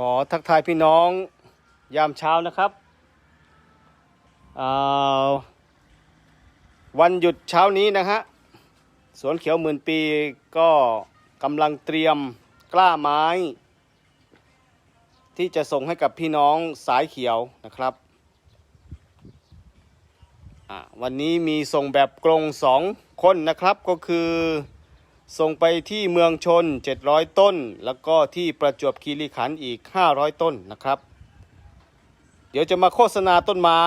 ขอทักทายพี่น้องยามเช้านะครับอ่าวันหยุดเช้านี้นะฮะ สวนเขียวหมื่นปีก็กำลังเตรียมกล้าไม้ ที่จะส่งให้กับพี่น้องสายเขียวนะครับ วันนี้มีส่งแบบกรงสองคนนะครับก็คือ ส่งไปที่เมืองชน 700 ต้น แล้วก็ที่ประจวบคีรีขันธ์อีก 500 ต้นนะครับ เดี๋ยวจะมาโฆษณาต้นไม้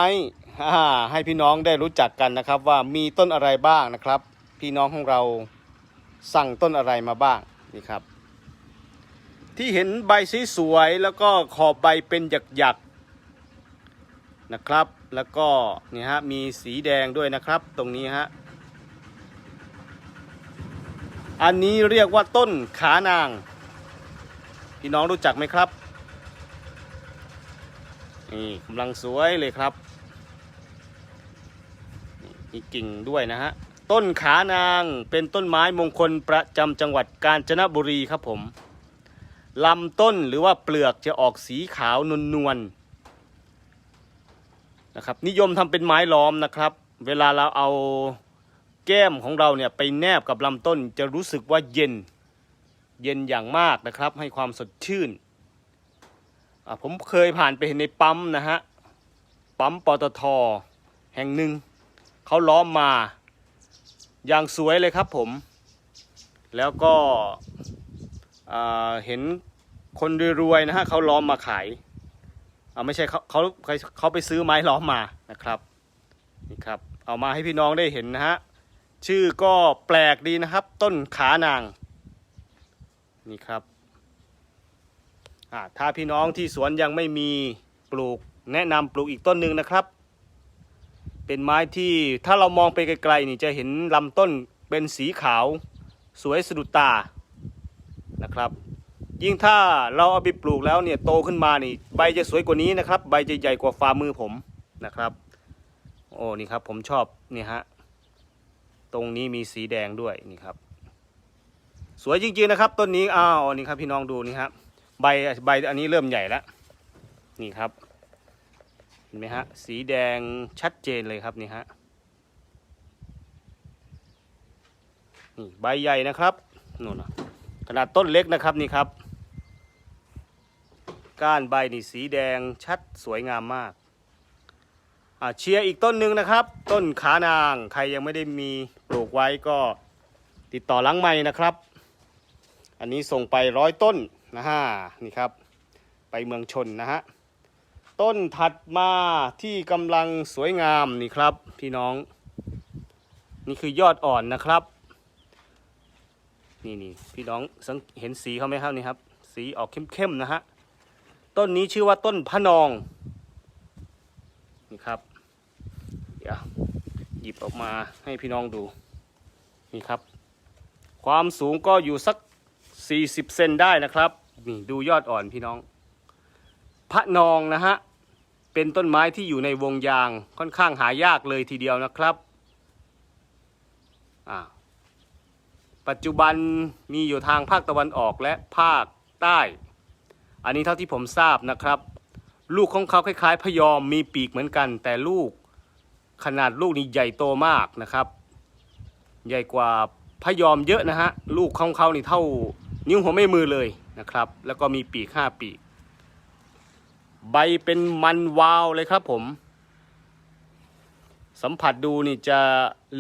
ให้พี่น้องได้รู้จักกันนะครับ ว่ามีต้นอะไรบ้างนะครับ พี่น้องของเราสั่งต้นอะไรมาบ้างนี่ครับ ที่เห็นใบสวยแล้วก็ขอบใบเป็นหยักๆนะครับ แล้วก็นี่ฮะมีสีแดงด้วยนะครับ ตรงนี้ฮะ อันนี้เรียกว่าต้นขานาง พี่น้องรู้จักไหมครับ นี่กำลังสวยเลยครับนี่มีกิ่งด้วยนะฮะ ต้นขานางเป็นต้นไม้มงคลประจำจังหวัดกาญจนบุรีครับผม ลำต้นหรือว่าเปลือกจะออกสีขาวนวลๆนะครับ นิยมทำเป็นไม้ล้อมนะครับ เวลาเราเอา แก้มของเราเนี่ยไปแนบกับลำต้นจะรู้สึกว่าเย็น เย็นอย่างมากนะครับ ให้ความสดชื่น ผมเคยผ่านไปเห็นในปั๊มนะฮะ ปั๊มปตท แห่งหนึ่ง เขาล้อมมา อย่างสวยเลยครับผม แล้วก็เห็นคนรวยๆนะฮะเขาล้อมมาขายไม่ใช่เขาเขาเขาไปซื้อไม้ล้อมมานะครับนี่ครับ เอามาให้พี่น้องได้เห็นนะฮะ ชื่อก็แปลกดีนะครับ ต้นขานาง นี่ครับอ่าถ้าพี่น้องที่สวนยังไม่มีปลูกแนะนำปลูกอีกต้นหนึ่งนะครับ เป็นไม้ที่ถ้าเรามองไปไกลๆนี่จะเห็นลำต้นเป็นสีขาว สวยสะดุดตานะครับ ยิ่งถ้าเราเอาไปปลูกแล้วเนี่ยโตขึ้นมานี่ใบจะสวยกว่านี้นะครับ ใบจะใหญ่กว่าฝ่ามือผมนะครับ โอ้นี่ครับผมชอบนี่ฮะ ตรงนี้มีสีแดงด้วยนี่ครับ สวยจริงๆนะครับต้นนี้อ้าวนี่ครับพี่น้องดูนี่ครับใบใบอันนี้เริ่มใหญ่แล้วนี่ครับเห็นไหมฮะสีแดงชัดเจนเลยครับนี่ฮะนี่ใบใหญ่นะครับนู่นนะขนาดต้นเล็กนะครับนี่ครับ ก้านใบนี่สีแดงชัดสวยงามมาก เชียร์อีกต้นหนึ่งนะครับ ต้นขานางใครยังไม่ได้มีปลูกไว้ก็ติดต่อหลังใหม่นะครับ อันนี้ส่งไปร้อยต้นนะฮะนี่ครับ ไปเมืองชนนะฮะต้นถัดมาที่กำลังสวยงามนี่ครับ พี่น้อง นี่คือยอดอ่อนนะครับนี่นี่พี่น้องสังเห็นสีเขาไหมครับนี่ครับ สีออกเข้มๆนะฮะต้นนี้ชื่อว่าต้นพะนองนี่ครับ ดี๋ยวหยิบออกมาให้พี่น้องดูนี่ครับ ความสูงก็อยู่สัก 40 เซนได้นะครับนี่ดูยอดอ่อนพี่น้อง พระนองนะฮะ เป็นต้นไม้ที่อยู่ในวงยางค่อนข้างหายากเลยทีเดียวนะครับปัจจุบันมีอยู่ทางภาคตะวันออกและภาคใต้ อันนี้เท่าที่ผมทราบนะครับ ลูกของเขาคล้ายๆพยอมมีปีกเหมือนกัน แต่ลูก ขนาดลูกนี่ใหญ่โตมากนะครับ ใหญ่กว่าพยอมเยอะนะฮะ ลูกของเขานี่เท่านิ้วหัวแม่มือเลยนะครับ แล้วก็มีปีกห้าปีก ใบเป็นมันวาวเลยครับผม สัมผัสดูนี่จะ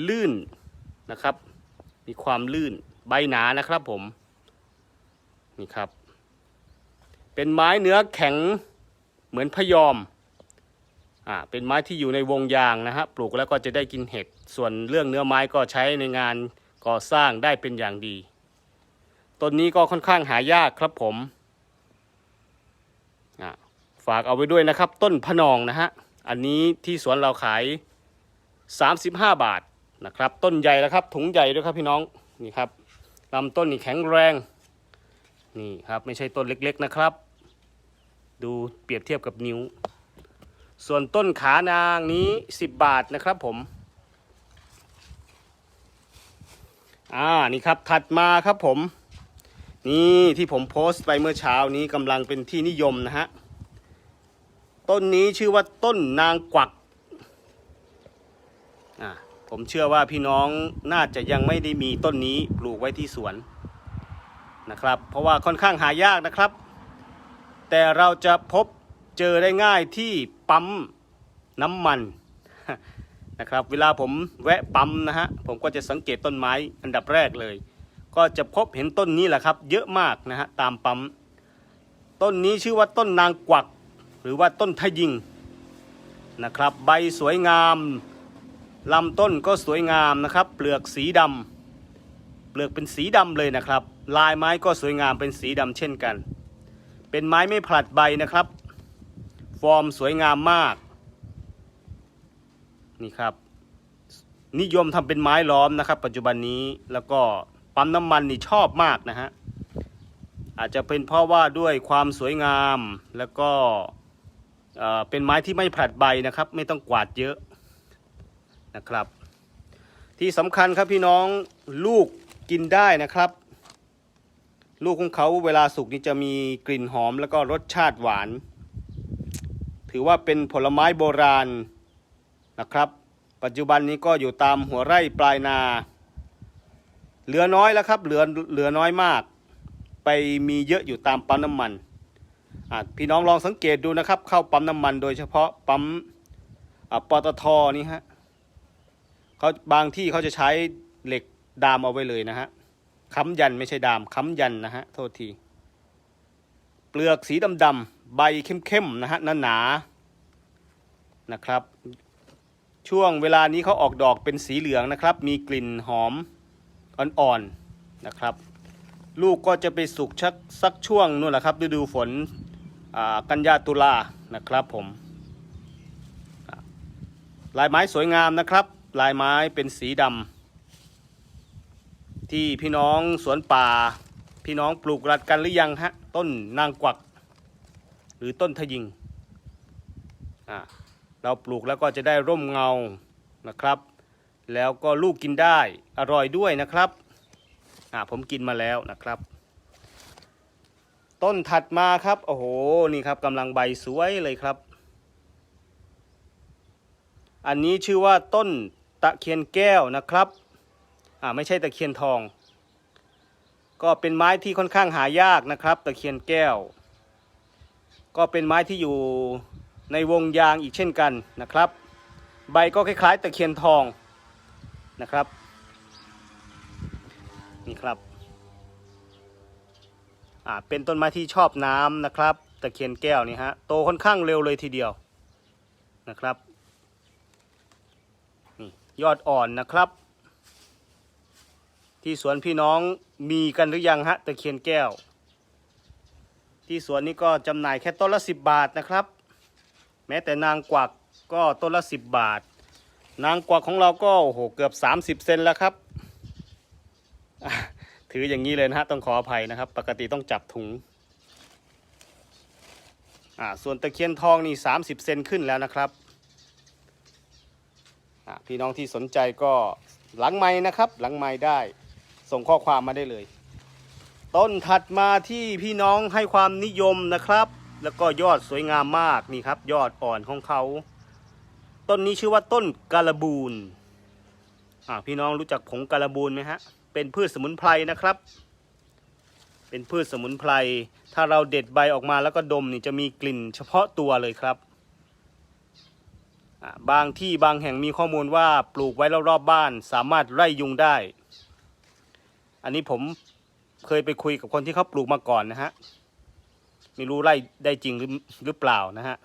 ลื่นนะครับ มีความลื่นใบหนานะครับผม นี่ครับ เป็นไม้เนื้อแข็งเหมือนพยอม อ่าเป็นไม้ที่อยู่ในวงยางนะฮะปลูกแล้วก็จะได้กินเห็ด ส่วนเรื่องเนื้อไม้ก็ใช้ในงานก่อสร้างได้เป็นอย่างดีต้นนี้ก็ค่อนข้างหายากครับผมฝากเอาไว้ด้วยนะครับ ต้นพนองนะฮะอันนี้ที่สวนเราขาย 35 บาทนะครับ ต้นใหญ่แล้วครับ ถุงใหญ่ด้วยครับพี่น้องนี่ครับลำต้นนี่แข็งแรงนี่ครับไม่ใช่ต้นเล็กๆนะครับ ดูเปรียบเทียบกับนิ้ว ส่วนต้นขานางนี้ 10 บาทนะครับผม อ่า นี่ครับ ถัดมาครับผม นี่ที่ผมโพสต์ไปเมื่อเช้านี้กำลังเป็นที่นิยมนะฮะ ต้นนี้ชื่อว่าต้นนางกวัก อ่า ผมเชื่อว่าพี่น้องน่าจะยังไม่ได้มีต้นนี้ปลูกไว้ที่สวนนะครับ เพราะว่าค่อนข้างหายากนะครับ แต่เราจะพบ เจอได้ง่ายที่ปั๊มน้ำมันนะครับ เวลาผมแวะปั๊มนะฮะผมก็จะสังเกตต้นไม้อันดับแรกเลย ก็จะพบเห็นต้นนี้แหละครับ เยอะมากนะฮะตามปั๊ม ต้นนี้ชื่อว่าต้นนางกวัก หรือว่าต้นทะยิงนะครับใบสวยงามลำต้นก็สวยงามนะครับ เปลือกสีดำเปลือกเป็นสีดำเลยนะครับ ลายไม้ก็สวยงามเป็นสีดำเช่นกัน เป็นไม้ไม่ผลัดใบนะครับ ฟอร์มสวยงามมาก นี่ครับ นิยมทำเป็นไม้ล้อมนะครับ ปัจจุบันนี้แล้วก็ปั๊มน้ำมันนี่ชอบมากนะฮะอาจจะเป็นเพราะว่าด้วยความสวยงามแล้วก็เอ่อเป็นไม้ที่ไม่ผลัดใบนะครับ ไม่ต้องกวาดเยอะนะครับ ที่สำคัญครับพี่น้องลูกกินได้นะครับ ลูกของเขาเวลาสุกนี่จะมีกลิ่นหอมแล้วก็รสชาติหวาน ถือว่าเป็นผลไม้โบราณนะครับ ปัจจุบันนี้ก็อยู่ตามหัวไร่ปลายนา เหลือน้อยแล้วครับเหลือเหลือน้อยมาก ไปมีเยอะอยู่ตามปั๊มน้ำมันพี่น้องลองสังเกตดูนะครับ เข้าปั๊มน้ำมัน โดยเฉพาะปั๊มปตทนี่ฮะเขาบางที่เขาจะใช้เหล็กดามเอาไว้เลยนะฮะค้ำยันไม่ใช่ดามค้ำยันนะฮะโทษที เปลือกสีดำๆ ใบเข้มๆนะฮะหนาๆนะครับ ช่วงเวลานี้เขาออกดอกเป็นสีเหลืองนะครับ มีกลิ่นหอมอ่อนๆนะครับ ลูกก็จะไปสุกชักสักช่วงนู่นแหละครับฤดูฝนกันยาตุลานะครับผมลายไม้สวยงามนะครับ ลายไม้เป็นสีดำที่พี่น้องสวนป่า พี่น้องปลูกรัดกันหรือยังฮะ ต้นนางกวัก หรือต้นทะยิงเราปลูกแล้วก็จะได้ร่มเงานะครับ แล้วก็ลูกกินได้อร่อยด้วยนะครับผมกินมาแล้วนะครับ ต้นถัดมาครับโอ้โหนี่ครับกำลังใบสวยเลยครับ อันนี้ชื่อว่าต้นตะเคียนแก้วนะครับอ่าไม่ใช่ตะเคียนทอง ก็เป็นไม้ที่ค่อนข้างหายากนะครับ ตะเคียนแก้ว ก็เป็นไม้ที่อยู่ในวงยางอีกเช่นกันนะครับ ใบก็คล้ายๆตะเคียนทองนะครับนี่ครับอ่าเป็นต้นไม้ที่ชอบน้ำนะครับ ตะเคียนแก้วนี่ฮะโตค่อนข้างเร็วเลยทีเดียวนะครับนี่ยอดอ่อนนะครับ ที่สวนพี่น้องมีกันหรือยังฮะตะเคียนแก้ว ที่สวนนี้ก็จำหน่ายแค่ต้นละสิบบาทนะครับ แม้แต่นางกวักก็ต้นละสิบบาท นางกวักของเราก็โอ้โหเกือบ 30 เซนแล้วครับ ถืออย่างนี้เลยนะฮะต้องขออภัยนะครับ ปกติต้องจับถุงอ่าส่วนตะเคียนทองนี่ 30 เซนขึ้นแล้วนะครับพี่น้องที่สนใจก็หลังไม้นะครับ หลังไม้ได้ส่งข้อความมาได้เลย ต้นถัดมาที่พี่น้องให้ความนิยมนะครับ แล้วก็ยอดสวยงามมากนี่ครับ ยอดอ่อนของเขา ต้นนี้ชื่อว่าต้นกาลบูนอ่าพี่น้องรู้จักผงกาลบูนไหมฮะ เป็นพืชสมุนไพรนะครับ เป็นพืชสมุนไพร ถ้าเราเด็ดใบออกมาแล้วก็ดมนี่จะมีกลิ่นเฉพาะตัวเลยครับบางที่บางแห่งมีข้อมูลว่าปลูกไว้รอบๆบ้าน สามารถไล่ยุงได้ อันนี้ผม เคยไปคุยกับคนที่เขาปลูกมาก่อนนะฮะไม่รู้ไล่ได้จริงหรือหรือเปล่านะฮะ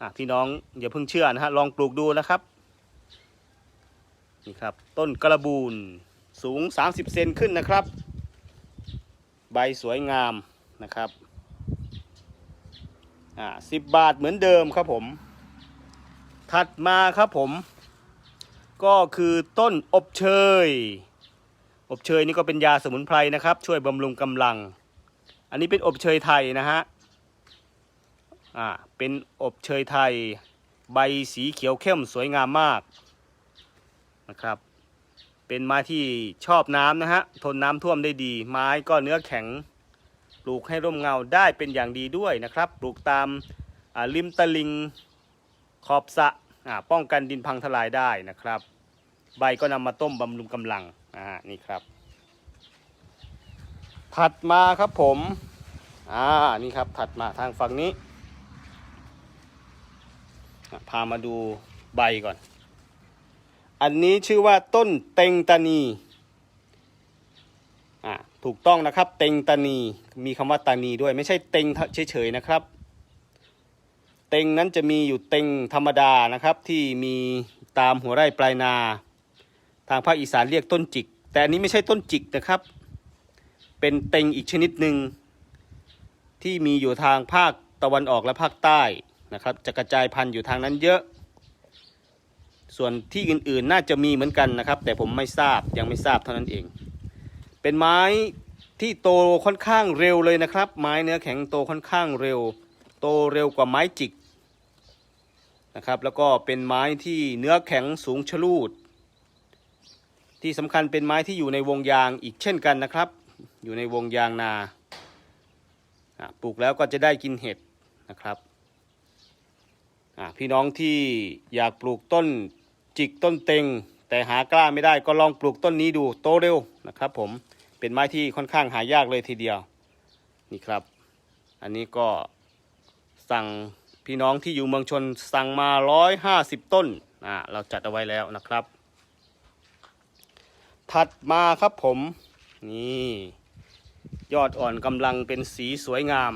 อะพี่น้องอย่าเพิ่งเชื่อนะฮะลองปลูกดูนะครับนี่ครับ ต้นกระบูนสูง 30 เซนขึ้นนะครับ ใบสวยงามนะครับอ่าสิบบาทเหมือนเดิมครับผม ถัดมาครับผม ก็คือต้นอบเชย อบเชยนี่ก็เป็นยาสมุนไพรนะครับ ช่วยบำรุงกำลัง อันนี้เป็นอบเชยไทยนะฮะอ่าเป็นอบเชยไทย ใบสีเขียวเข้มสวยงามมากนะครับ เป็นไม้ที่ชอบน้ำนะฮะทนน้ำท่วมได้ดี ไม้ก็เนื้อแข็งปลูกให้ร่มเงาได้เป็นอย่างดีด้วยนะครับ ปลูกตามริมตลิงขอบสะอ่าป้องกันดินพังทลายได้นะครับ ใบก็นำมาต้มบำรุงกำลัง อ่านี่ครับ ถัดมาครับผมอ่านี่ครับถัดมาทางฝั่งนี้ พามาดูใบก่อน อันนี้ชื่อว่าต้นเต็งตานีอ่าถูกต้องนะครับ เต็งตานีมีคำว่าตานีด้วยไม่ใช่เต็งเฉยๆนะครับ เต็งนั้นจะมีอยู่เต็งธรรมดานะครับที่มีตามหัวไร่ปลายนา ทางภาคอีสานเรียกต้นจิก แต่อันนี้ไม่ใช่ต้นจิกนะครับ เป็นเต็งอีกชนิดหนึ่งที่มีอยู่ทางภาคตะวันออกและภาคใต้นะครับ จะกระจายพันธุ์อยู่ทางนั้นเยอะ ส่วนที่อื่นๆน่าจะมีเหมือนกันนะครับ แต่ผมไม่ทราบยังไม่ทราบเท่านั้นเอง เป็นไม้ที่โตค่อนข้างเร็วเลยนะครับ ไม้เนื้อแข็งโตค่อนข้างเร็ว โตเร็วกว่าไม้จิกนะครับ แล้วก็เป็นไม้ที่เนื้อแข็งสูงชลูด ที่สำคัญเป็นไม้ที่อยู่ในวงยางอีกเช่นกันนะครับ อยู่ในวงยางนาปลูกแล้วก็จะได้กินเห็ดนะครับพี่น้องที่อยากปลูกต้นจิกต้นเต็ง แต่หากล้าไม่ได้ก็ลองปลูกต้นนี้ดูโตเร็วนะครับผมเป็นไม้ที่ค่อนข้างหายากเลยทีเดียวนี่ครับ อันนี้ก็สั่งพี่น้องที่อยู่เมืองชนสั่งมา 150 ต้นอะเราจัดเอาไว้แล้วนะครับ ถัดมาครับผม นี่ ยอดอ่อนกำลังเป็นสีสวยงาม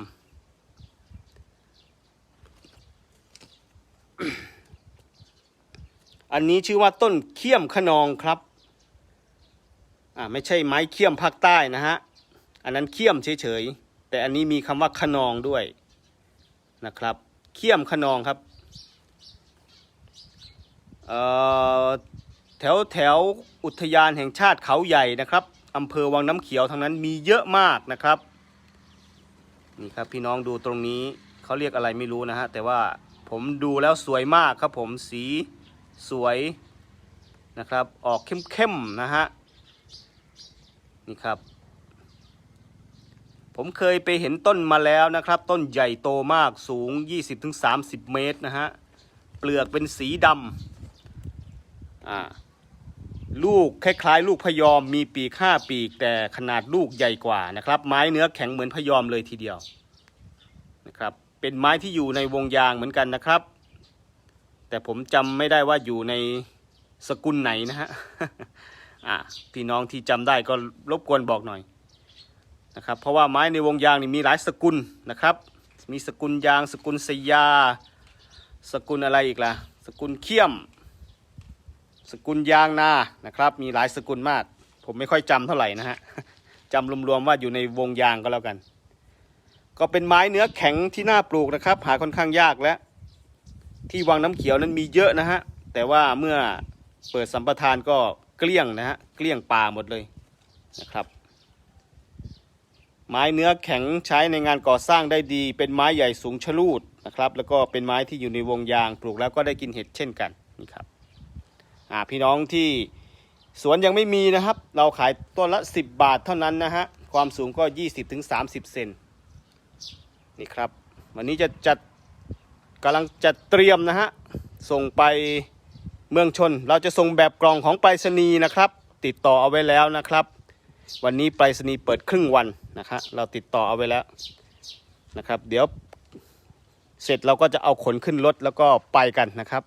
อันนี้ชื่อว่าต้นเขี้ยมขนองครับ อ่าไม่ใช่ไม้เขี้ยมภาคใต้นะฮะ อันนั้นเขี้ยมเฉยๆ แต่อันนี้มีคำว่าขนองด้วยนะครับ เขี้ยมขนองครับ เอ่อ แถวแถวอุทยานแห่งชาติเขาใหญ่นะครับอำเภอวังน้ำเขียวทางนั้นมีเยอะมากนะครับ นี่ครับพี่น้องดูตรงนี้เขาเรียกอะไรไม่รู้นะฮะแต่ว่าผมดูแล้วสวยมากครับผมสีสวยนะครับออกเข้มๆนะฮะนี่ครับ ผมเคยไปเห็นต้นมาแล้วนะครับ ต้นใหญ่โตมากสูง 20-30 เมตรนะฮะเปลือกเป็นสีดำอ่า ลูกคล้ายๆ ลูกพยอมมีปีกห้าปีกแต่ขนาดลูกใหญ่กว่านะครับ ไม้เนื้อแข็งเหมือนพยอมเลยทีเดียวนะครับเป็นไม้ที่อยู่ในวงยางเหมือนกันนะครับ แต่ผมจำไม่ได้ว่าอยู่ในสกุลไหนนะฮะอะพี่น้องที่จำได้ก็รบกวนบอกหน่อยนะครับ เพราะว่าไม้ในวงยางนี่มีหลายสกุลนะครับ มีสกุลยาง สกุลสยา สกุลอะไรอีกล่ะ สกุลเขี้ยม สกุลยางนานะครับ มีหลายสกุลมาก ผมไม่ค่อยจำเท่าไหร่นะฮะจำรวมๆว่าอยู่ในวงยางก็แล้วกัน ก็เป็นไม้เนื้อแข็งที่น่าปลูกนะครับ หาค่อนข้างยากและ ที่วังน้ำเขียวนั้นมีเยอะนะฮะแต่ว่าเมื่อเปิดสัมปทานก็เกลี้ยงนะฮะเกลี้ยงป่าหมดเลยนะครับ ไม้เนื้อแข็งใช้ในงานก่อสร้างได้ดี เป็นไม้ใหญ่สูงชะลูดนะครับ แล้วก็เป็นไม้ที่อยู่ในวงยางปลูกแล้วก็ได้กินเห็ดเช่นกันนี่ครับ อ่าพี่น้องที่สวนยังไม่มีนะครับ เราขายต้นละ 10 บาทเท่านั้นนะฮะ ความสูงก็ 20-30ถึงเซนนี่ครับ วันนี้จะจัดกำลังจัดเตรียมนะฮะ ส่งไปเมืองชน เราจะส่งแบบกล่องของไปรษณีย์นะครับ ติดต่อเอาไว้แล้วนะครับ วันนี้ไปรษณีย์เปิดครึ่งวันนะครับเราติดต่อเอาไว้แล้วนะครับ เดี๋ยวเสร็จเราก็จะเอาขนขึ้นรถแล้วก็ไปกันนะครับ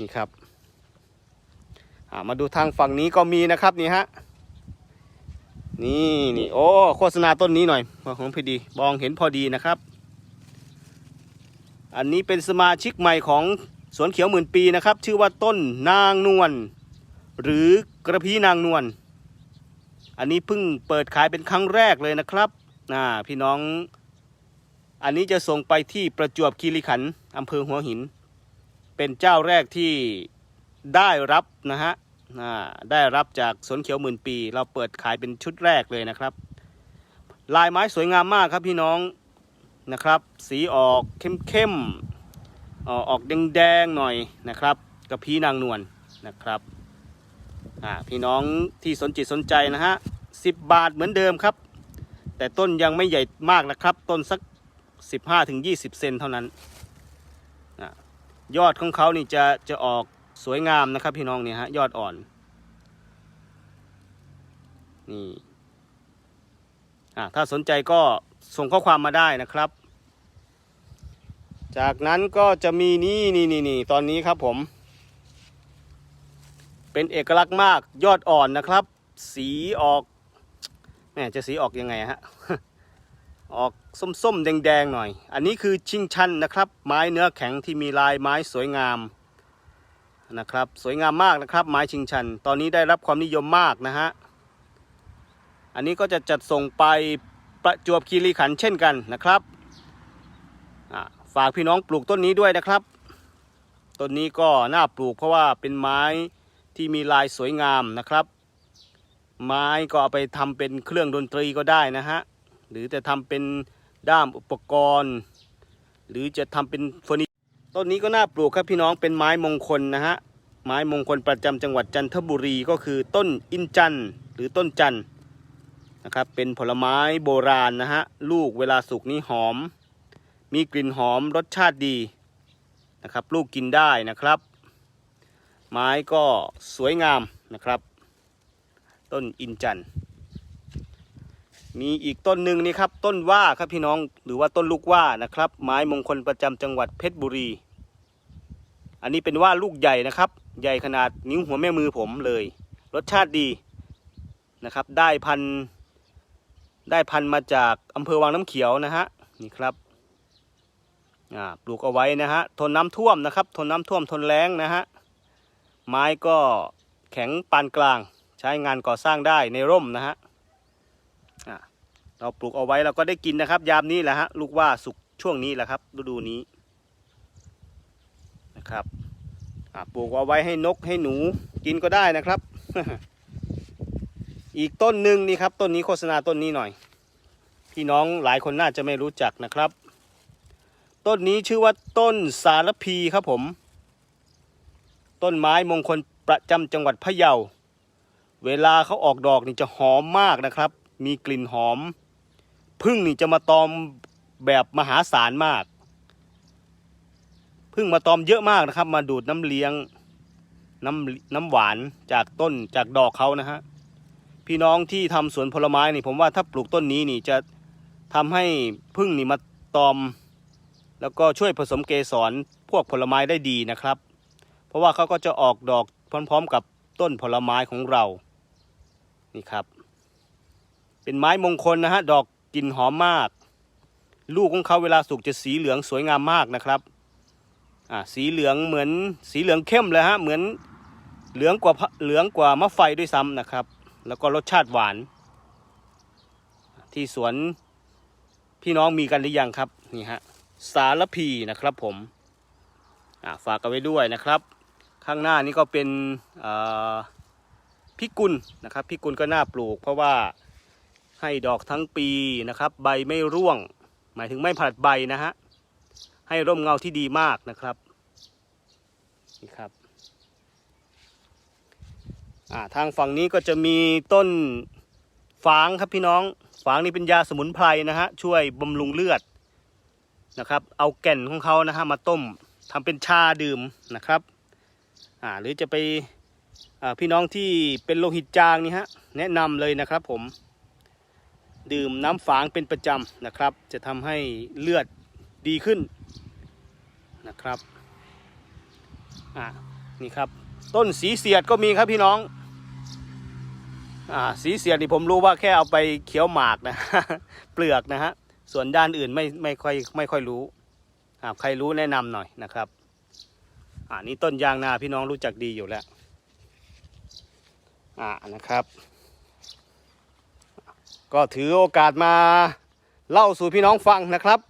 นี่ครับ มาดูทางฝั่งนี้ก็มีนะครับนี่ฮะนี่นี่โอ้โฆษณาต้นนี้หน่อยของพอดีมองเห็นพอดีนะครับ อันนี้เป็นสมาชิกใหม่ของสวนเขียวหมื่นปีนะครับ ชื่อว่าต้นนางนวลหรือกระพี้นางนวลอันนี้เพิ่งเปิดขายเป็นครั้งแรกเลยนะครับอ่าพี่น้อง อันนี้จะส่งไปที่ประจวบคีรีขันธ์อำเภอหัวหิน เป็นเจ้าแรกที่ ได้รับนะฮะได้รับจากสวนเขียวหมื่นปี เราเปิดขายเป็นชุดแรกเลยนะครับ ลายไม้สวยงามมากครับพี่น้องนะครับ สีออกเข้มๆเอ่อออกแดงๆหน่อยนะครับกระพี้นางนวลนะครับพี่น้องที่สนจิตสนใจนะฮะสิบบาทเหมือนเดิมครับ แต่ต้นยังไม่ใหญ่มากนะครับ ต้นสักสิบห้าถึงยี่สิบเซนเท่านั้นอยอดของเขานี่จะจะออก สวยงามนะครับพี่น้องเนี่ยฮะยอดอ่อน นี่อ่าถ้าสนใจก็ส่งข้อความมาได้นะครับ จากนั้นก็จะมีนี่นี่นี่นี่ตอนนี้ครับผม เป็นเอกลักษณ์มากยอดอ่อนนะครับ สีออกแหมจะสีออกยังไงฮะออกส้มๆแดงๆหน่อย อันนี้คือชิงชันนะครับ ไม้เนื้อแข็งที่มีลายไม้สวยงาม นะครับ สวยงามมากนะครับ ไม้ชิงชัน ตอนนี้ได้รับความนิยมมากนะฮะ อันนี้ก็จะจัดส่งไปประจวบคีรีขันธ์เช่นกันนะครับ ฝากพี่น้องปลูกต้นนี้ด้วยนะครับ ต้นนี้ก็น่าปลูกเพราะว่าเป็นไม้ที่มีลายสวยงามนะครับ ไม้ก็เอาไปทำเป็นเครื่องดนตรีก็ได้นะฮะ หรือจะทำเป็นด้ามอุปกรณ์ หรือจะทำเป็นเฟอร์นิ ต้นนี้ก็น่าปลูกครับพี่น้องเป็นไม้มงคลนะฮะไม้มงคลประจำจังหวัดจันทบุรีก็คือต้นอินจันหรือต้นจันนะครับเป็นผลไม้โบราณนะฮะลูกเวลาสุกนี่หอม มีกลิ่นหอมรสชาติดีนะครับลูกกินได้นะครับ ไม้ก็สวยงามนะครับ ต้นอินจันทร์ มีอีกต้นหนึ่งนี่ครับ ต้นว่าครับพี่น้องหรือว่าต้นลูกว่านะครับ ไม้มงคลประจำจังหวัดเพชรบุรี อันนี้เป็นว่าลูกใหญ่นะครับ ใหญ่ขนาดนิ้วหัวแม่มือผมเลย รสชาติดีนะครับ ได้พันได้พันมาจากอำเภอวังน้ำเขียวนะฮะนี่ครับอ่าปลูกเอาไว้นะฮะทนน้ำท่วมนะครับ ทนน้ำท่วมทนแล้งนะฮะไม้ก็แข็งปานกลาง ใช้งานก่อสร้างได้ในร่มนะฮะ เราปลูกเอาไว้เราก็ได้กินนะครับ ยามนี้แหละฮะลูกว่าสุกช่วงนี้แหละครับ ฤดูนี้นะครับปลูกเอาไว้ให้นกให้หนูกินก็ได้นะครับ อีกต้นหนึ่งนี่ครับต้นนี้โฆษณาต้นนี้หน่อย พี่น้องหลายคนน่าจะไม่รู้จักนะครับ ต้นนี้ชื่อว่าต้นสารพีครับผม ต้นไม้มงคลประจำจังหวัดพะเยา เวลาเขาออกดอกนี่จะหอมมากนะครับ มีกลิ่นหอมพึ่งนี่จะมาตอมแบบมหาศาลมากพึ่งมาตอมเยอะมากนะครับ มาดูดน้ำเลี้ยงน้ำน้ำหวานจากต้นจากดอกเขานะฮะพี่น้องที่ทำสวนผลไม้นี่ผมว่าถ้าปลูกต้นนี้นี่จะทำให้พึ่งนี่มาตอม แล้วก็ช่วยผสมเกสรพวกผลไม้ได้ดีนะครับ เพราะว่าเขาก็จะออกดอกพร้อม ๆ กับต้นผลไม้ของเรานี่ครับ เป็นไม้มงคลนะฮะ ดอกกลิ่นหอมมาก ลูกของเขาเวลาสุกจะสีเหลืองสวยงามมากนะครับ อ่า สีเหลืองเหมือนสีเหลืองเข้มเลยฮะ เหมือนเหลืองกว่าเหลืองกว่ามะไฟด้วยซ้ำนะครับ แล้วก็รสชาติหวาน ที่สวนพี่น้องมีกันหรือยังครับ นี่ฮะ สารพีนะครับผม อ่า ฝากกันไว้ด้วยนะครับ ข้างหน้านี้ก็เป็นพิกุลนะครับ พิกุลก็น่าปลูกเพราะว่า ให้ดอกทั้งปีนะครับ ใบไม่ร่วง หมายถึงไม่ผลัดใบนะฮะให้ร่มเงาที่ดีมากนะครับนี่ครับอ่าทางฝั่งนี้ก็จะมีต้นฝางครับพี่น้องฝางนี่เป็นยาสมุนไพรนะฮะช่วยบำรุงเลือดนะครับ เอาแก่นของเขานะฮะมาต้มทำเป็นชาดื่มนะครับอ่าหรือจะไปอ่าพี่น้องที่เป็นโลหิตจางนี่ฮะแนะนำเลยนะครับผม ดื่มน้ำฝางเป็นประจำนะครับ จะทำให้เลือดดีขึ้นนะครับอ่านี่ครับ ต้นสีเสียดก็มีครับพี่น้องอ่าสีเสียดนี่ผมรู้ว่าแค่เอาไปเคี้ยวหมากนะเปลือกนะฮะส่วนด้านอื่นไม่ไม่ค่อยไม่ค่อยรู้หากใครรู้แนะนำหน่อยนะครับอ่านี่ต้นยางนาพี่น้องรู้จักดีอยู่แล้วอ่านะครับ ก็ถือโอกาสมาเล่าสู่พี่น้องฟังนะครับ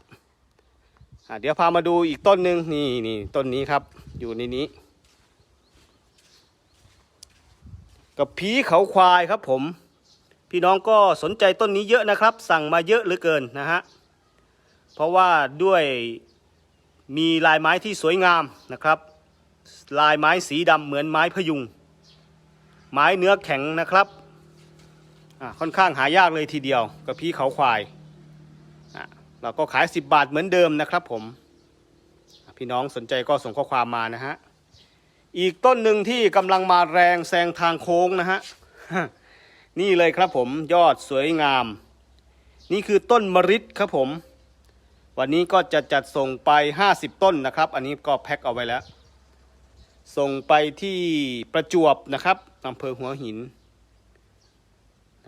เดี๋ยวพามาดูอีกต้นหนึ่งนี่นี่ต้นนี้ครับ อยู่ในนี้ กับผีเขาควายครับผม พี่น้องก็สนใจต้นนี้เยอะนะครับ สั่งมาเยอะเหลือเกินนะฮะเพราะว่าด้วยมีลายไม้ที่สวยงามนะครับ ลายไม้สีดำเหมือนไม้พยุง ไม้เนื้อแข็งนะครับ ค่อนข้างหายากเลยทีเดียวกับพี่เขาควายเราก็ขาย 10 บาทเหมือนเดิมนะครับผม พี่น้องสนใจก็ส่งข้อความมานะฮะ อีกต้นหนึ่งที่กำลังมาแรงแซงทางโค้งนะฮะ นี่เลยครับผมยอดสวยงาม นี่คือต้นมะริดครับผม วันนี้ก็จะจัดส่งไป 50 ต้นนะครับ อันนี้ก็แพ็คเอาไว้แล้ว ส่งไปที่ประจวบนะครับอำเภอหัวหิน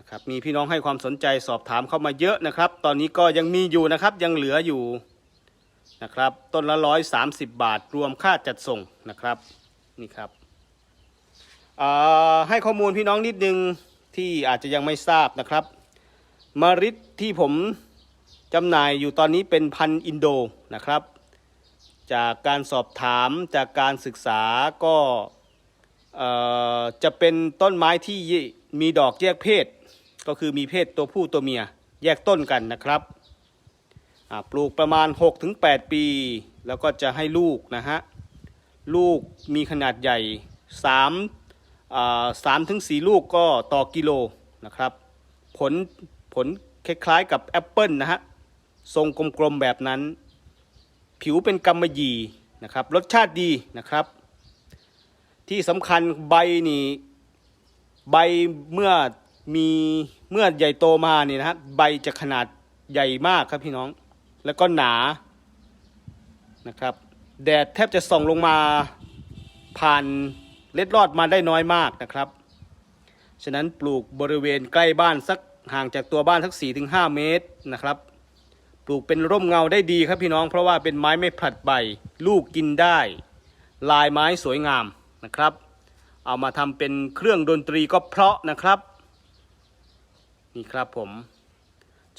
นะครับมีพี่น้องให้ความสนใจสอบถามเข้ามาเยอะนะครับ ตอนนี้ก็ยังมีอยู่นะครับยังเหลืออยู่นะครับ ต้นละร้อยสามสิบบาทรวมค่าจัดส่งนะครับนี่ครับให้ข้อมูลพี่น้องนิดนึงที่อาจจะยังไม่ทราบนะครับมะริดที่ผมจำหน่ายอยู่ตอนนี้เป็นพันอินโดนะครับ จากการสอบถามจากการศึกษาก็จะเป็นต้นไม้ที่มีดอกแยกเพศ ก็คือมีเพศตัวผู้ตัวเมียแยกต้นกันนะครับปลูกประมาณ 6-8 ปี แล้วก็จะให้ลูกนะฮะลูกมีขนาดใหญ่3อ่าสามถึงสี่ลูกก็ต่อกิโลนะครับ ผลผลคล้ายๆกับแอปเปิลนะฮะทรงกลมๆแบบนั้น ผิวเป็นกำมะหยี่นะครับรสชาติดีนะครับ ที่สำคัญใบนี่ใบเมื่อ มีเมื่อใหญ่โตมาเนี่ยนะฮะใบจะขนาดใหญ่มากครับพี่น้อง แล้วก็หนานะครับ แดดแทบจะส่องลงมาผ่านเล็ดลอดมาได้น้อยมากนะครับ ฉะนั้นปลูกบริเวณใกล้บ้านสักห่างจากตัวบ้านสัก 4-5 เมตรนะครับ ปลูกเป็นร่มเงาได้ดีครับพี่น้อง เพราะว่าเป็นไม้ไม่ผลัดใบ ลูกกินได้ ลายไม้สวยงามนะครับ เอามาทำเป็นเครื่องดนตรีก็เพราะนะครับ นี่ครับผม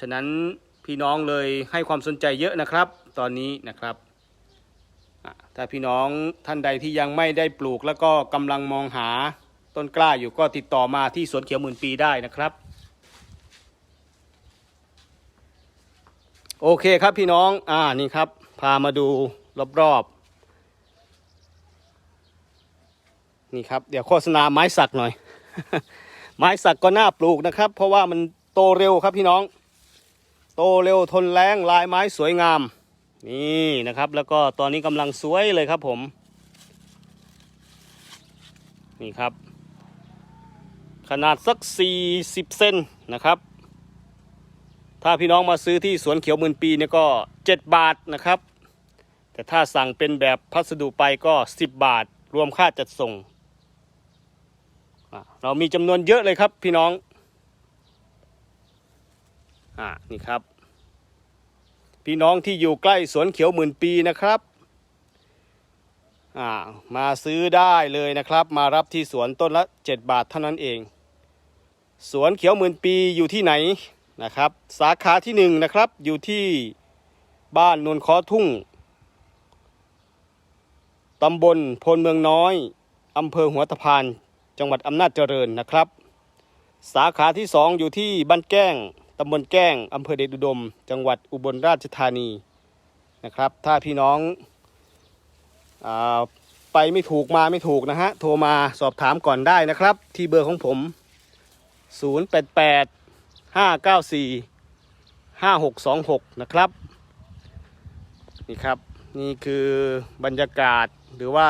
ฉะนั้นพี่น้องเลยให้ความสนใจเยอะนะครับ ตอนนี้นะครับถ้าพี่น้องท่านใดที่ยังไม่ได้ปลูกแล้วก็กำลังมองหาต้นกล้าอยู่ก็ติดต่อมาที่สวนเขียวหมื่นปีได้นะครับ โอเคครับพี่น้องอ่านี่ครับ พามาดูรอบๆนี่ครับ เดี๋ยวโฆษณาไม้สักหน่อย ไม้สักก็น่าปลูกนะครับ เพราะว่ามันโตเร็วครับพี่น้อง โตเร็วทนแรงลายไม้สวยงาม นี่นะครับ แล้วก็ตอนนี้กำลังสวยเลยครับผม นี่ครับ ขนาดสัก 40 เซนนะครับ ถ้าพี่น้องมาซื้อที่สวนเขียวหมื่นปีเนี่ยก็ 7 บาทนะครับ แต่ถ้าสั่งเป็นแบบพัสดุไปก็ 10 บาท รวมค่าจัดส่ง เรามีจำนวนเยอะเลยครับพี่น้องอ่านี่ครับ พี่น้องที่อยู่ใกล้สวนเขียวหมื่นปีนะครับอ่ามาซื้อได้เลยนะครับ มารับที่สวนต้นละ 7 บาทเท่านั้นเอง สวนเขียวหมื่นปีอยู่ที่ไหนนะครับ สาขาที่หนึ่งนะครับ อยู่ที่บ้านนนคอทุ่งตำบลพลเมืองน้อยอำเภอหัวตะพาน จังหวัดอำนาจเจริญนะครับ สาขาที่สองอยู่ที่บ้านแก้งตำบลแก้งอำเภอเดชอุดม จังหวัดอุบลราชธานีนะครับ ถ้าพี่น้องอไปไม่ถูกมาไม่ถูกนะฮะ โทรมาสอบถามก่อนได้นะครับ ที่เบอร์ของผม 088 594 5626 นะครับ นี่ครับ นี่คือบรรยากาศหรือว่า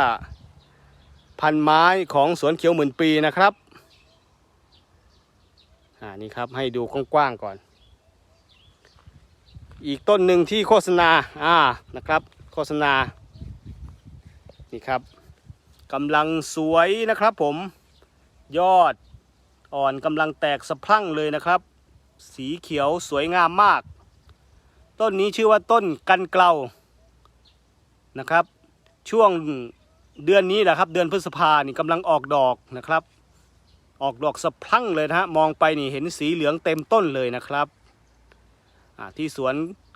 พันไม้ของสวนเขียวหมื่นปีนะครับอ่านี่ครับให้ดูกว้างๆก่อน อีกต้นหนึ่งที่โฆษณาอ่านะครับ โฆษณา นี่ครับกำลังสวยนะครับผม ยอดอ่อนกำลังแตกสะพรั่งเลยนะครับ สีเขียวสวยงามมาก ต้นนี้ชื่อว่าต้นกันเกลานะครับ ช่วง เดือนนี้แหละครับ เดือนพฤษภานี่กำลังออกดอกนะครับ ออกดอกสะพรั่งเลยนะฮะมองไปนี่เห็นสีเหลืองเต็มต้นเลยนะครับที่สวน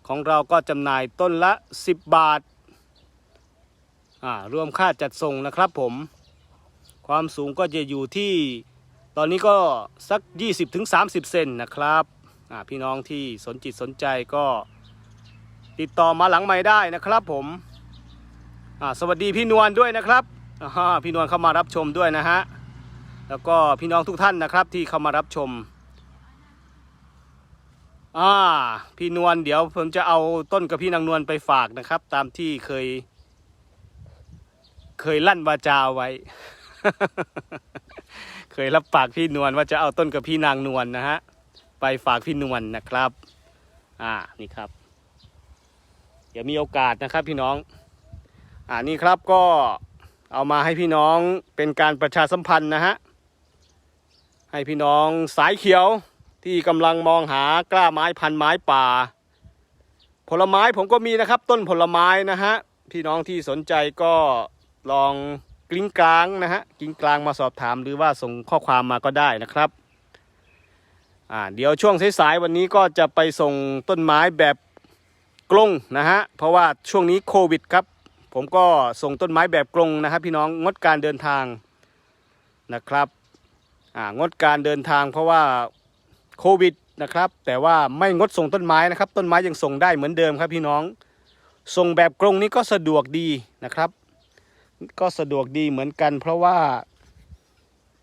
ของเราก็จำหน่ายต้นละ 10 บาทรวมค่าจัดส่งนะครับผม ความสูงก็จะอยู่ที่ตอนนี้ก็สัก 20-30 เซนนะครับพี่น้องที่สนจิตสนใจก็ติดต่อมาหลังไม่ได้นะครับผม สวัสดีพี่นวลด้วยนะครับพี่นวลเข้ามารับชมด้วยนะฮะแล้วก็พี่น้องทุกท่านนะครับที่เข้ามารับชมอ่าพี่นวลเดี๋ยวผมจะเอาต้นกับพี่นางนวลไปฝากนะครับ ตามที่เคย เคยลั่นวาจาเอาไว้ เคยรับปากพี่นวลว่าจะเอาต้นกับพี่นางนวลนะฮะไปฝากพี่นวลนะครับ อ่านี่ครับ เดี๋ยวมีโอกาสนะครับพี่น้อง อ่านี่ครับก็เอามาให้พี่น้องเป็นการประชาสัมพันธ์นะฮะ ให้พี่น้องสายเขียวที่กำลังมองหากล้าไม้พันไม้ป่า ผลไม้ผมก็มีนะครับต้นผลไม้นะฮะ พี่น้องที่สนใจก็ลองกลิ้งกลางนะฮะกลิ้งกลางมาสอบถามหรือว่าส่งข้อความมาก็ได้นะครับอ่าเดี๋ยวช่วงสายๆวันนี้ก็จะไปส่งต้นไม้แบบกลงนะฮะเพราะว่าช่วงนี้โควิดครับ ผมก็ส่งต้นไม้แบบกลงนะครับพี่น้องงดการเดินทางนะครับงดการเดินทางเพราะว่าโควิดนะครับ แต่ว่าไม่งดส่งต้นไม้นะครับ ต้นไม้ยังส่งได้เหมือนเดิมครับพี่น้อง ส่งแบบกรงนี้ก็สะดวกดีนะครับ ก็สะดวกดีเหมือนกัน เพราะว่า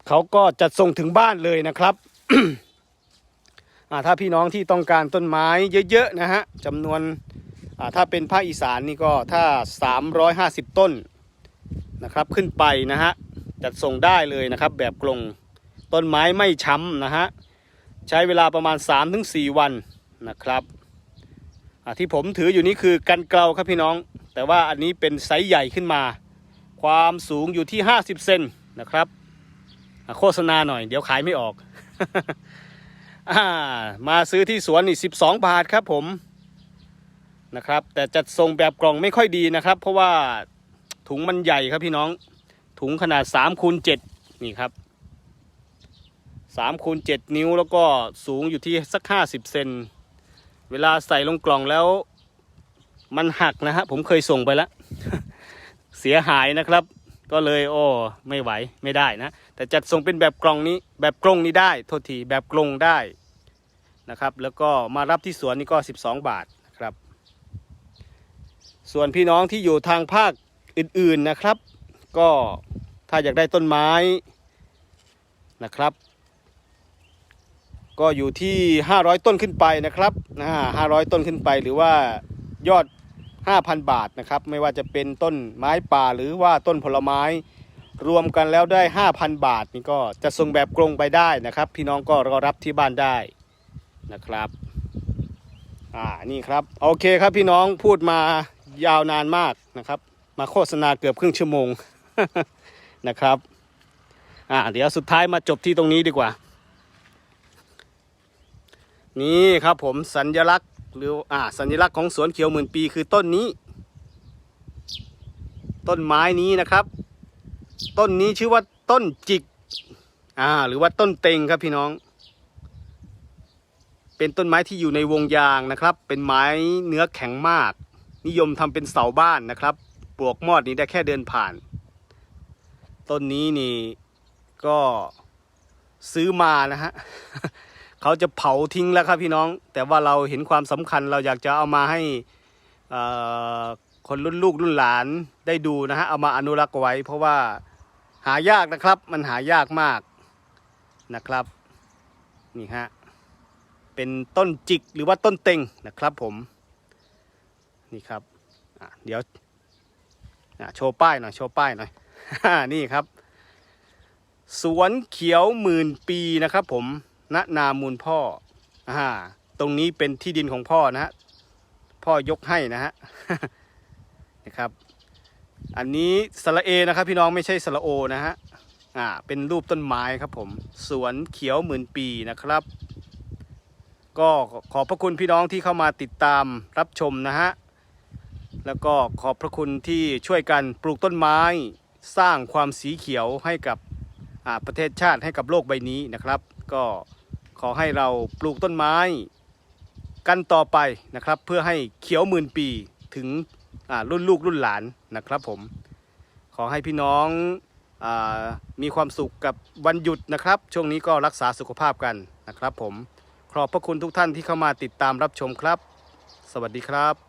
เขาก็จัดส่งถึงบ้านเลยนะครับถ้าพี่น้องที่ต้องการต้นไม้เยอะๆนะฮะจำนวน ถ้าเป็นภาคอีสานนี่ก็ถ้า 350 ต้นนะครับขึ้นไปนะฮะจัดส่งได้เลยนะครับ แบบกรงต้นไม้ไม่ช้ำนะฮะใช้เวลาประมาณ 3-4 วันนะครับที่ผมถืออยู่นี่คือกันเกลาครับพี่น้อง แต่ว่าอันนี้เป็นไซส์ใหญ่ขึ้นมา ความสูงอยู่ที่ 50 เซนนะครับโฆษณาหน่อย เดี๋ยวขายไม่ออกอามาซื้อที่สวนนี่ 12 บาทครับผม นะครับ แต่จัดส่งแบบกล่องไม่ค่อยดีนะครับ เพราะว่าถุงมันใหญ่ครับพี่น้องถุงขนาด3คูณ7นี่ครับ3คูณ7นิ้วแล้วก็สูงอยู่ที่สัก 50 เซนเวลาใส่ลงกล่องแล้ว มันหักนะฮะผมเคยส่งไปแล้ว เสียหายนะครับ ก็เลยโอ้ไม่ไหวไม่ได้นะ แต่จัดส่งเป็นแบบกล่องนี้ แบบกรงนี้ได้โทษทีแบบกรงได้นะครับ แล้วก็มารับที่สวนนี่ก็ 12 บาท ส่วนพี่น้องที่อยู่ทางภาคอื่นๆนะครับ ก็ถ้าอยากได้ต้นไม้นะครับ ก็อยู่ที่ 500 ต้นขึ้นไปนะครับนะ500 ต้นขึ้นไปหรือว่ายอด 5,000 บาทนะครับ ไม่ว่าจะเป็นต้นไม้ป่าหรือว่าต้นผลไม้รวมกันแล้วได้ 5,000 บาทนี่ก็จะส่งแบบกรงไปได้นะครับ พี่น้องก็รอรับที่บ้านได้นะครับ อ่านี่ครับ โอเคครับพี่น้องพูดมา ยาวนานมากนะครับ มาโฆษณาเกือบครึ่งชั่วโมงนะครับอ่าเดี๋ยวสุดท้ายมาจบที่ตรงนี้ดีกว่า นี่ครับผมสัญลักษณ์หรืออ่าสัญลักษณ์ของสวนเขียวหมื่นปีคือต้นนี้ ต้นไม้นี้นะครับ ต้นนี้ชื่อว่าต้นจิกอ่าหรือว่าต้นเต็งครับพี่น้อง เป็นต้นไม้ที่อยู่ในวงยางนะครับ เป็นไม้เนื้อแข็งมาก นิยมทำเป็นเสาบ้านนะครับปลวกมอดนี้ได้แค่เดินผ่าน ต้นนี้นี่ก็ซื้อมานะฮะเขาจะเผาทิ้งแล้วครับพี่น้อง แต่ว่าเราเห็นความสำคัญเราอยากจะเอามาให้คนรุ่นลูกรุ่นหลานได้ดูนะฮะเอามาอนุรักษ์ไว้ เพราะว่าหายากนะครับ มันหายากมากนะครับนี่ฮะเป็นต้นจิกหรือว่าต้นเต็งนะครับผม นี่ครับเดี๋ยวโชว์ป้ายหน่อยโชว์ป้ายหน่อยนี่ครับ สวนเขียวหมื่นปีนะครับ ผมณนามูลพ่ออ่าตรงนี้เป็นที่ดินของพ่อนะฮะพ่อยกให้นะฮะนะครับ อันนี้สระเอนะครับ พี่น้องไม่ใช่สระโอนะฮะอ่าเป็นรูปต้นไม้ครับผม สวนเขียวหมื่นปีนะครับ ก็ขอบพระคุณพี่น้องที่เข้ามาติดตามรับชมนะฮะ แล้วก็ขอบพระคุณที่ช่วยกันปลูกต้นไม้ สร้างความสีเขียวให้กับประเทศชาติให้กับโลกใบนี้นะครับ ก็ขอให้เราปลูกต้นไม้กันต่อไปนะครับ เพื่อให้เขียวหมื่นปีถึงรุ่นลูกรุ่นหลานนะครับผม ขอให้พี่น้องอมีความสุขกับวันหยุดนะครับ ช่วงนี้ก็รักษาสุขภาพกันนะครับผม ขอบพระคุณทุกท่านที่เข้ามาติดตามรับชมครับ สวัสดีครับ